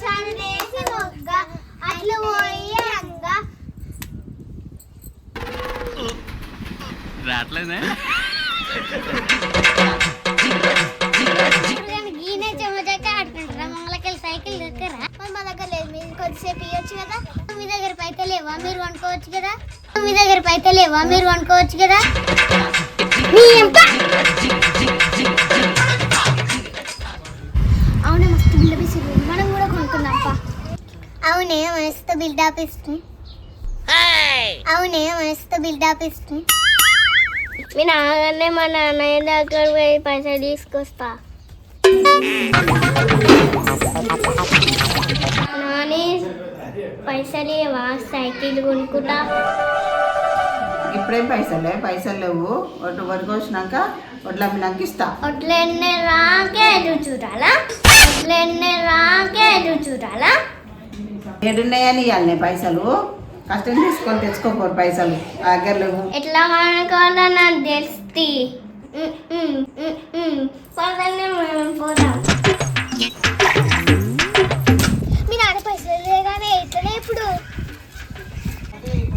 చంద్రేసి మొగ్గ అట్లు రావట్లేదే? గీనే చెమచాక ఆడుకుంటారా? మంగళకెళ్ళి సైకిల్ మరి మా దగ్గర లేదు. మీరు కొద్దిసేపు ఇవ్వచ్చు కదా? మీ దగ్గర పైతే లేవా? మీరు వండుకోవచ్చు కదా? మీ దగ్గర పైతే లేవా? మీరు వండుకోవచ్చు కదా? అవునే మస్తు బిల్డప్ ఇస్తుంది. అవునే మస్తు బిల్డప్ ఇస్తుంది. మీ నాన్ననే మా నాన్నయ్య దగ్గర పోయి పైసలు తీసుకొస్తా. నాని పైసలు ఇవ్వవా? సైకిల్ కొనుక్కుంటా. ఇప్పుడేం పైసలే? పైసలు లేవు. ఒడ్డు వరకు వచ్చినాక వడ్లు అమ్మినాక ఇస్తా. వడ్లెన్నే రాకే చూడాలా? వడ్లెన్నే రాకే చూడాలా? ఏడున్నాయని ఇవ్వాలి పైసలు. కష్టం తీసుకొని తెచ్చుకోపోరు పైసలు. దగ్గర లేవు ఎట్లా అనుకోవాలో నాకు తెలుస్తుంది పదనే మనం పోదాం. మీ నాన్న పైసలు లేగానే ఎట్లనే ఇప్పుడు?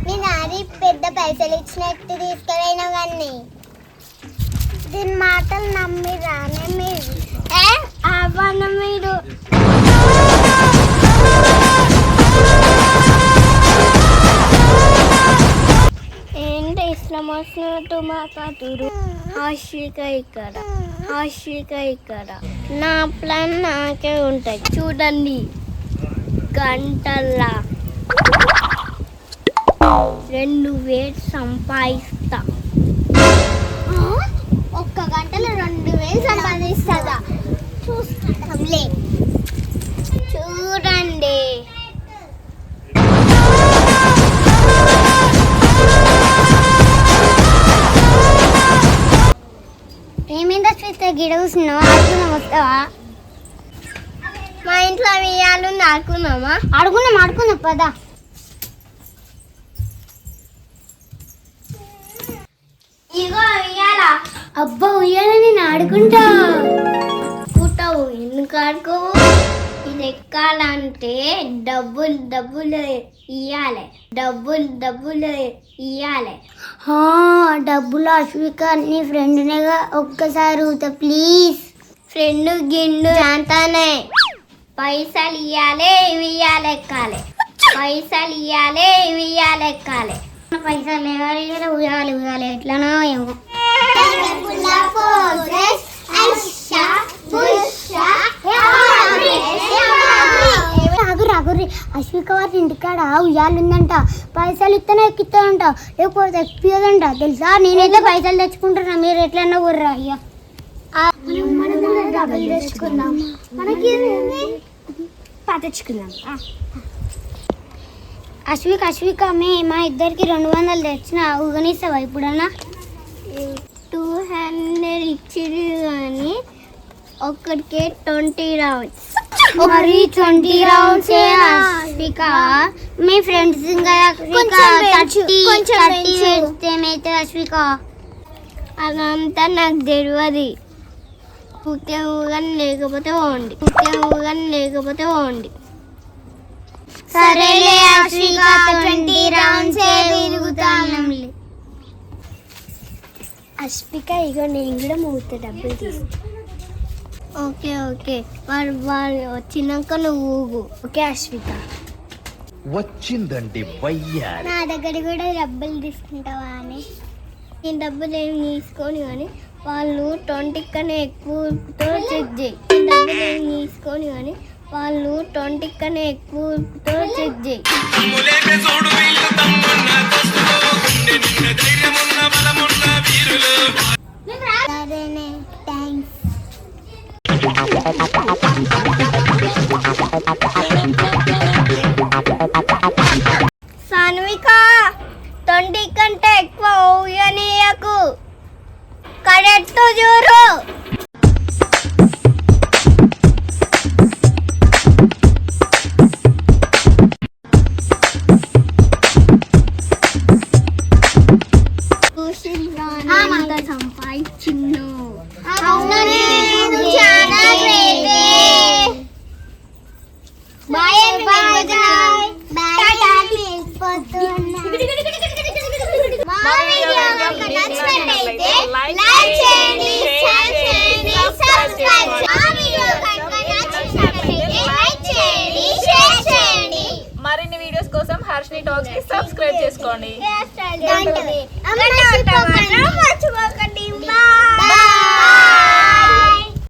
మీ నాన్న పెద్ద పైసలు ఇచ్చినట్టు తీసుకుపోయినా కానీ దీని మాటలు నమ్మి రానే మీరు ఏ అవ్వన మీరు. ఏంటి ఇస్లాం వచ్చినట్టు ఆశిక ఇక్కడ ఆశిక ఇక్కడ నా ప్లాన్ నాకే ఉంటాయి చూడండి. గంటల్లా రెండు వేలు సంపాదిస్తా. ఒక్క గంటలో రెండు వేలు సంపాదిస్తుందా? చూస్తాంలే చూడండి. గిడ కూర్చున్నావా? ఆడుకున్నాం వస్తావా? మా ఇంట్లో ఉయ్యాలు ఆడుకున్నామా ఆడుకున్నాం ఆడుకున్నాం పదా. ఇగో ఉయ్యాల అబ్బా ఉయ్యాల నేను ఆడుకుంటా. కూటావు ఎందుకు ఆడుకోవు? ఎక్కాలంటే డబ్బులు డబ్బులు ఇయ్యాలి. డబ్బులు డబ్బులు ఇయ్యాలి. డబ్బులు అశ్విక నీ ఫ్రెండ్నేగా ఒక్కసారి ఊత ప్లీజ్. ఫ్రెండ్ గిండు అంతానే పైసలు ఇయ్యాలి ఇవి ఇయ్యాలి ఎక్కాలి పైసలు ఇయ్యాలి ఇవి ఇయ్యాలి ఎక్కాలి పైసలు ఎవరు ఇయ్యాలి ఉయ్యాలి ఉయ్యాలి ఎట్లనో ఏమో. వారి ఉయ్యాలుందంట ఉందంట. పైసలు ఇస్తేనే ఎక్కిస్తాడంట లేకపోతే ఎక్కిపోదంట తెలుసా? నేనైతే పైసలు తెచ్చుకుంటున్నా. మీరు ఎట్లన్నా కుర్రా అయ్యా. డబ్బులు తెచ్చుకుందాం. మనకి తెచ్చుకుందాం. అశ్విక్ అశ్విక మే మా ఇద్దరికి రెండు వందలు తెచ్చిన ఊగనిస్తావా ఇప్పుడన్నా టూ హండ్రెడ్ ఇచ్చిరు కానీ ఒక్కడికే ట్వంటీ రావచ్చు. మరి ట్వంటీ రౌండ్స్ అశ్విక? మీ ఫ్రెండ్స్ ఇంకా థర్టీ థర్టీ వేస్తే ఏమైతే అశ్విక. అదంతా నాకు తెలియదు. ముఖ్యంగా లేకపోతే పోండి. ముఖ్యంగా లేకపోతే పోండి. సరేలే అశ్విక ట్వంటీ రౌండ్స్ తిరుగుతాను అశ్విక ఇగో నేను కూడా మూత డబ్బులు తీసు ఓకే ఓకే. వాడు వాడు వచ్చినాక నువ్వు ఊగు. ఓకే అశ్విక వచ్చిందండి వయ్యారి. నా దగ్గర కూడా డబ్బులు తీసుకుంటావా అని. నేను డబ్బులు ఏమి తీసుకొని కానీ వాళ్ళు ట్వంటీ కన్నా ఎక్కువతో చెక్ చేయి. నేను డబ్బులు ఏమి తీసుకొని కానీ వాళ్ళు ట్వంటీ కన్నా ఎక్కువతో చెక్ చేయి. సాన్విక తొండి కంటే ఎక్కువ ఊయనీయకు. కరెక్ట్ చూరు హర్షిని టాక్స్ కి సబ్స్క్రైబ్ చేసుకోండి గంట మర్చిపోకండి బాయ్